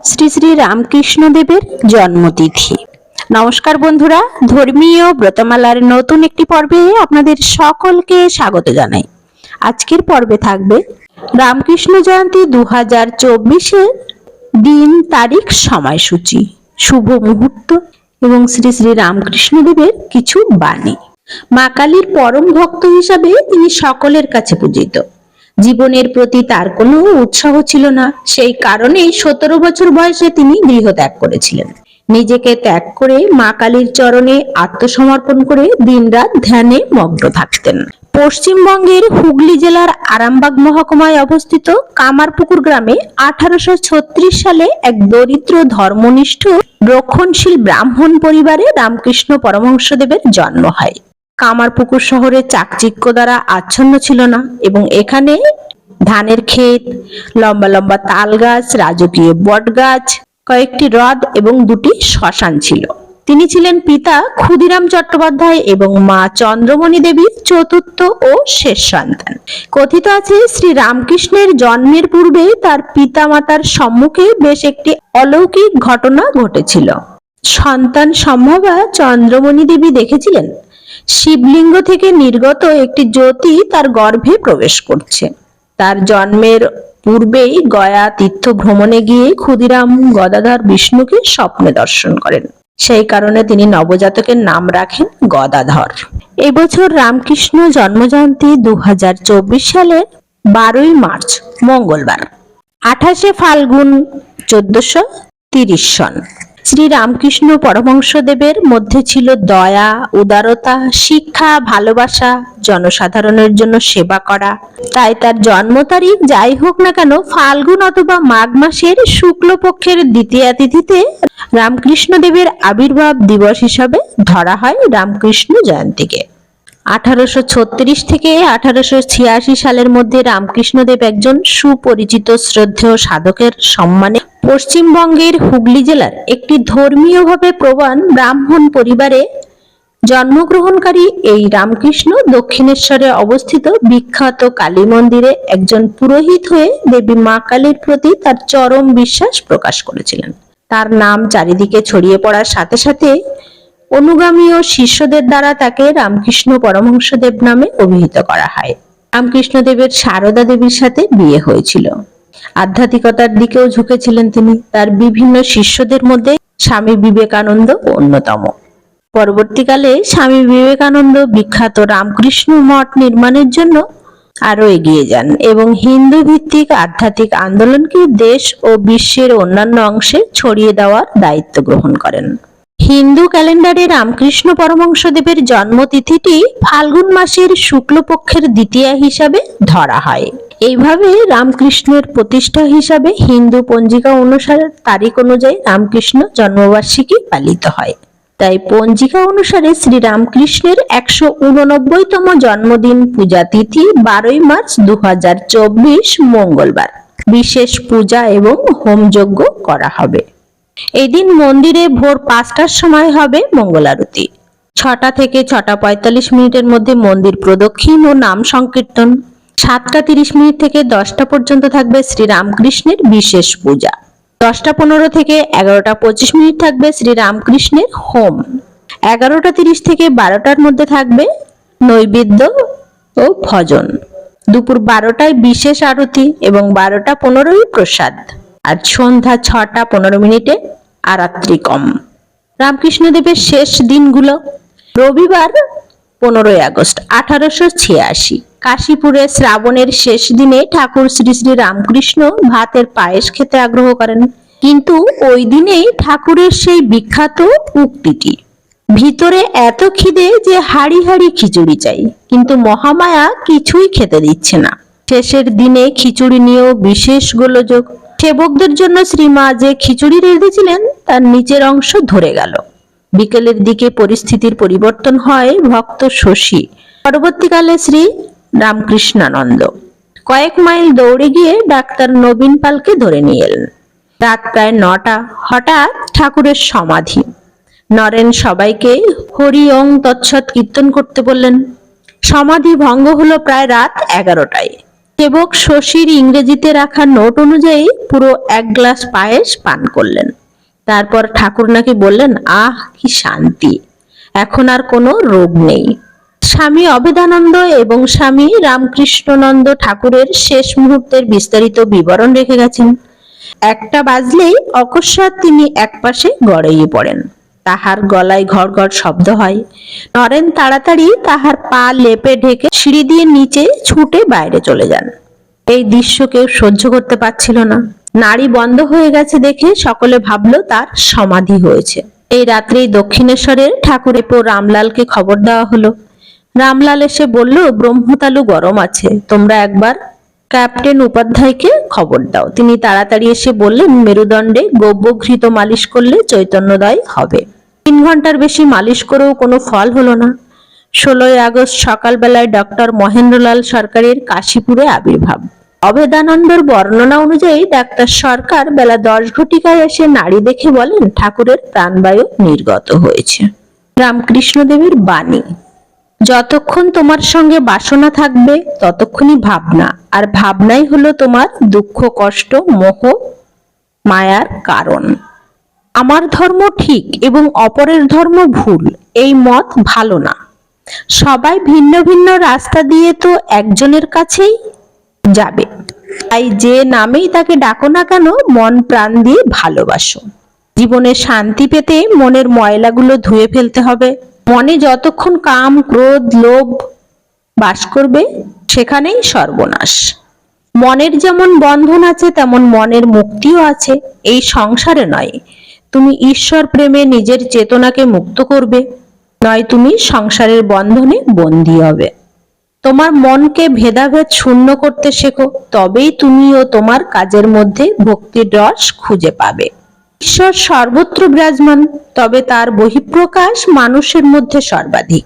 শ্রী শ্রী রামকৃষ্ণ দেবের জন্মতিথি। নমস্কার বন্ধুরা, ধর্মীয় ব্রতমালার নতুন একটি পর্বে আপনাদের সকলকে স্বাগত জানাই। আজকের পর্বে থাকবে রামকৃষ্ণ জয়ন্তী দু হাজার চব্বিশে দিন তারিখ সময়সূচি, শুভ মুহূর্ত এবং শ্রী শ্রী রামকৃষ্ণ দেবের কিছু বাণী। মা কালীর পরম ভক্ত হিসাবে তিনি সকলের কাছে পূজিত। জীবনের প্রতি তার কোনো উৎসাহ ছিল না। সেই কারণেই সতেরো বছর বয়সে তিনি গৃহত্যাগ করেছিলেন। নিজেকে ত্যাগ করে মা কালীর চরণে আত্মসমর্পণ করে দিনরাত ধ্যানে মগ্ন থাকতেন। পশ্চিমবঙ্গের হুগলি জেলার আরামবাগ মহকুমায় অবস্থিত কামারপুকুর গ্রামে আঠারোশ ছত্রিশ সালে এক দরিদ্র ধর্মনিষ্ঠ রক্ষণশীল ব্রাহ্মণ পরিবারে রামকৃষ্ণ পরমহংসদেবের জন্ম হয়। কামারপুকুর শহরে চাকচিক্য দ্বারা আচ্ছন্ন ছিল না এবং এখানে ধানের ক্ষেত, লম্বা লম্বা তাল গাছ রাজকীয় বট গাছ কয়েকটি হ্রদ এবং দুটি শ্মশান ছিল। তিনি ছিলেন পিতা ক্ষুদিরাম চট্টোপাধ্যায় এবং মা চন্দ্রমণি দেবীর চতুর্থ ও শেষ সন্তান। কথিত আছে, শ্রী রামকৃষ্ণের জন্মের পূর্বে তার পিতামাতার সম্মুখে বেশ একটি অলৌকিক ঘটনা ঘটেছিল। সন্তান সম্ভবা চন্দ্রমণি দেবী দেখেছিলেন? শিবলিঙ্গ থেকে নির্গত একটি জ্যোতি তার গর্ভে প্রবেশ করছে। তার জন্মের পূর্বেই গয়া তীর্থ ভ্রমণে গিয়ে ক্ষুদিরাম গদাধর বিষ্ণুকে স্বপ্নে দর্শন করেন। সেই কারণে তিনি নবজাতকের নাম রাখেন গদাধর। এবছর রামকৃষ্ণ জন্মজয়ন্তী দুহাজার চব্বিশ সালের বারোই মার্চ, মঙ্গলবার। আঠাশে ফাল্গুন চোদ্দশো তিরিশ সন। শ্রী রামকৃষ্ণ মধ্যে ছিল দয়া, উদারতা, শিক্ষা, ভালোবাসা, জনসাধারণের জন্য সেবা করা। তাই তার জন্ম তারিখ যাই হোক না কেন, ফাল্গুন অথবা মাঘ মাসের শুক্লপক্ষের দ্বিতীয়া তিথিতে রামকৃষ্ণ দেবের আবির্ভাব দিবস হিসাবে ধরা হয় রামকৃষ্ণ জয়ন্তীকে। আঠারোশো ছত্রিশ থেকে আঠারোশো ছিয়াশি সালের মধ্যে রামকৃষ্ণদেব একজন সুপরিচিত শ্রদ্ধেয় সাধকের সম্মানে পশ্চিমবঙ্গের হুগলি জেলার একটি ধর্মীয়ভাবে প্রবণ ব্রাহ্মণ পরিবারে জন্মগ্রহণকারী এই রামকৃষ্ণ দক্ষিণেশ্বরে অবস্থিত বিখ্যাত কালী মন্দিরে একজন পুরোহিত হয়ে দেবী মা কালীর প্রতি তার চরম বিশ্বাস প্রকাশ করেছিলেন। তার নাম চারিদিকে ছড়িয়ে পড়ার সাথে সাথে অনুগামী ও শিষ্যদের দ্বারা তাকে রামকৃষ্ণ পরমহংসদেব নামে অভিহিত করা হয়। রামকৃষ্ণদেবের সারদা দেবীর সাথে বিয়ে হয়েছিল। আধ্যাত্মিকতার দিকেও ঝুঁকেছিলেন তিনি। তার বিভিন্ন শিষ্যদের মধ্যে স্বামী বিবেকানন্দ অন্যতম। পরবর্তীকালে স্বামী বিবেকানন্দ বিখ্যাত রামকৃষ্ণ মঠ নির্মাণের জন্য আরও এগিয়ে যান এবং হিন্দু ভিত্তিক আধ্যাত্মিক আন্দোলনকে দেশ ও বিশ্বের অন্যান্য অংশে ছড়িয়ে দেওয়ার দায়িত্ব গ্রহণ করেন। হিন্দু ক্যালেন্ডারে রামকৃষ্ণ পরমহংসদেবের জন্মতিথিটি ফাল্গুন মাসের শুক্লপক্ষের দ্বিতীয়া হিসাবে ধরা হয়। এইভাবে রামকৃষ্ণের প্রতিষ্ঠা হিসাবে হিন্দু পঞ্জিকা অনুসারে তারিখ অনুযায়ী রামকৃষ্ণ জন্মবার্ষিকী পালিত হয়। তাই পঞ্জিকা অনুসারে শ্রী রামকৃষ্ণের একশো উননব্বইতম জন্মদিন পূজা তিথি বারোই মার্চ দু হাজার চব্বিশ মঙ্গলবার। বিশেষ পূজা এবং হোমযজ্ঞ করা হবে। এদিন মন্দিরে ভোর পাঁচটার সময় হবে মঙ্গল আরতি। ছটা থেকে ছটা পঁয়তাল্লিশ মিনিটের মধ্যে মন্দির প্রদক্ষিণ ও নাম সংকীর্তন। সাতটা তিরিশ মিনিট থেকে দশটা পর্যন্ত থাকবে শ্রী রামকৃষ্ণের বিশেষ পূজা। দশটা পনেরো থেকে এগারোটা পঁচিশ মিনিট থাকবে শ্রী রামকৃষ্ণের হোম। এগারোটা তিরিশ থেকে বারোটার মধ্যে থাকবে নৈবেদ্য ও ভজন। দুপুর বারোটায় বিশেষ আরতি এবং বারোটা পনেরোই প্রসাদ। আর সন্ধ্যা ছটা পনেরো মিনিটে আরাত্রি কম। রামকৃষ্ণদেবের শেষ দিনগুলো রবিবার পনেরোই আগস্ট আঠারোশো ছিয়াশি। কাশীপুরে শ্রাবণের শেষ দিনে ঠাকুর শ্রী শ্রী রামকৃষ্ণ ভাতের পায়েস খেতে আগ্রহ করেন। কিন্তু ওই দিনেই ঠাকুরের সেই বিখ্যাত উক্তিটি, ভিতরে এত খিদে যে হাড়ি হাড়ি খিচুড়ি চাই, কিন্তু মহামায়া কিছুই খেতে দিচ্ছে না। শেষের দিনে খিচুড়ি নিয়েও বিশেষ গোলযোগ। সেবকদের জন্য শ্রীমা যে খিচুড়ি রেঁধেছিলেন, তার নিচের অংশ ধরে গেল। বিকেলের দিকে পরিস্থিতির পরিবর্তন হয় ভক্ত শশী। পরবর্তীকালে শ্রী রামকৃষ্ণানন্দ। কয়েক মাইল দৌড়ে গিয়ে ডাক্তার নবীন পালকে ধরে নিয়ে এলেন। রাত প্রায় নটা। হঠাৎ ঠাকুরের সমাধি। নরেন সবাইকে হরি ওং তৎসৎ কীর্তন করতে বললেন। সমাধি ভঙ্গ হলো প্রায় রাত এগারোটায়। সেবক শশীর ইংরেজিতে রাখা নোট অনুযায়ী পুরো এক গ্লাস পায়েস পান করলেন। তারপর ঠাকুর নাকি বললেন, আহ, কি শান্তি। এখন আর কোনো রোগ নেই। স্বামী অবেদানন্দ এবং স্বামী রামকৃষ্ণনন্দ ঠাকুরের শেষ মুহূর্তের বিস্তারিত বিবরণ রেখে গেছেন। একটা বাজলেই অকস্মাৎ তিনি একপাশে গড়াইয়ে পড়েন। তাহার গলায় ঘর ঘর শব্দ হয়। নরেন তাড়াতাড়ি তাহার পা লেপে ঢেকে সিঁড়ি দিয়ে নিচে ছুটে বাইরে চলে যান। এই দৃশ্য কেউ সহ্য করতে পারছিল না। নারী বন্ধ হয়ে গেছে দেখে সকলে ভাবলো তার সমাধি হয়েছে। এই রাত্রেই দক্ষিণেশ্বরের ঠাকুরের পো রামলালকে খবর দেওয়া হলো। রামলাল এসে বলল, ব্রহ্মতালু গরম আছে, তোমরা একবার ক্যাপ্টেন উপাধ্যায়কে খবর দাও। তিনি তাড়াতাড়ি এসে বললেন, মেরুদণ্ডে গব্যঘৃত মালিশ করলে চৈতন্যদয় হবে। তিন ঘণ্টার বেশি মালিশ করেও কোনো ফল হলো না। ষোলোই আগস্ট সকালবেলায় ডক্টর মহেন্দ্রলাল সরকারের কাশীপুরে আবির্ভাব। অভেদানন্দর বর্ণনা অনুযায়ী ডাক্তার সরকার বেলা দশ ঘটিকায় এসে নারী দেখে বলেন, ঠাকুরের প্রাণবায়ু নির্গত হয়েছে। রামকৃষ্ণদেবের বাণী। যতক্ষণ তোমার সঙ্গে বাসনা থাকবে, ততক্ষণই ভাবনা। আর ভাবনাই হলো তোমার দুঃখ, কষ্ট, মোহ, মায়ার কারণ। আমার ধর্ম ঠিক এবং অপরের ধর্ম ভুল, এই মত ভালো না। সবাই ভিন্ন ভিন্ন রাস্তা দিয়ে তো একজনের কাছেই যাবে। তাই যে নামেই তাকে ডাকো না কেন, মন প্রাণ দিয়ে ভালোবাসো। জীবনে শান্তি পেতে মনের ময়লাগুলো ধুয়ে ফেলতে হবে। মনে যতক্ষণ কাম, ক্রোধ, লোভ বাস করবে, সেখানেই সর্বনাশ। মনের যেমন বন্ধন আছে, তেমন মনের মুক্তিও আছে। এই সংসারে নয়। তুমি ঈশ্বর প্রেমে নিজের চেতনাকে মুক্ত করবে। নয়, তুমি সংসারের বন্ধনে বন্দী হবে। তোমার মনকে ভেদাভেদ শূন্য করতে শেখো, তবেই তুমি ও তোমার কাজের মধ্যে ভক্তির রস খুঁজে পাবে। ঈশ্বর সর্বত্র বিরাজমান, তবে তার বহিঃপ্রকাশ মানুষের মধ্যে সর্বাধিক।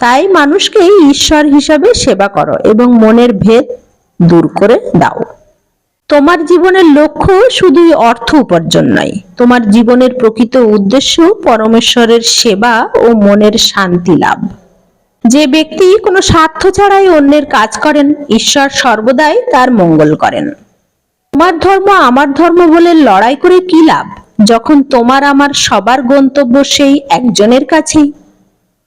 তাই মানুষকে ঈশ্বর হিসাবে সেবা করো এবং মনের ভেদ দূর করে দাও। তোমার জীবনের লক্ষ্য শুধুই অর্থ উপার্জন নয়, তোমার জীবনের প্রকৃত উদ্দেশ্য পরমেশ্বরের সেবা ও মনের শান্তি লাভ। যে ব্যক্তি কোনো স্বার্থ ছাড়াই অন্যের কাজ করেন, ঈশ্বর সর্বদাই তার মঙ্গল করেন। তোমার ধর্ম আমার ধর্ম বলে লড়াই করে কি লাভ? যখন তোমার আমার সবার গন্তব্য সেই একজনের কাছেই।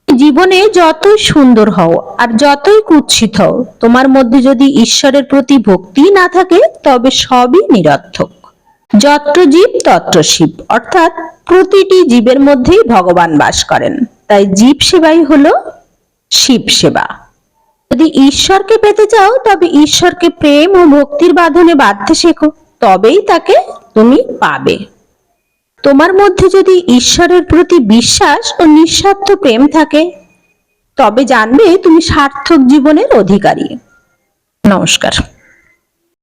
জীবনে যতই সুন্দর হও আর যতই কুৎসিত হও, তোমার মধ্যে যদি ঈশ্বরের প্রতি ভক্তি না থাকে, তবে সবই নিরর্থক। যত্র জীব, তত্র শিব, অর্থাৎ প্রতিটি জীবের মধ্যেই ভগবান বাস করেন। তাই জীব সেবাই হলো শিব সেবা। যদি ঈশ্বরকে পেতে চাও, তবে ঈশ্বরকে প্রেম ও ভক্তির বাঁধনে বাঁধতে শেখো, তবেই তাকে তুমি পাবে। তোমার মধ্যে যদি ঈশ্বরের প্রতি বিশ্বাস ও নিঃস্বার্থ প্রেম থাকে, তবে জানবে তুমি সার্থক জীবনের অধিকারী। নমস্কার।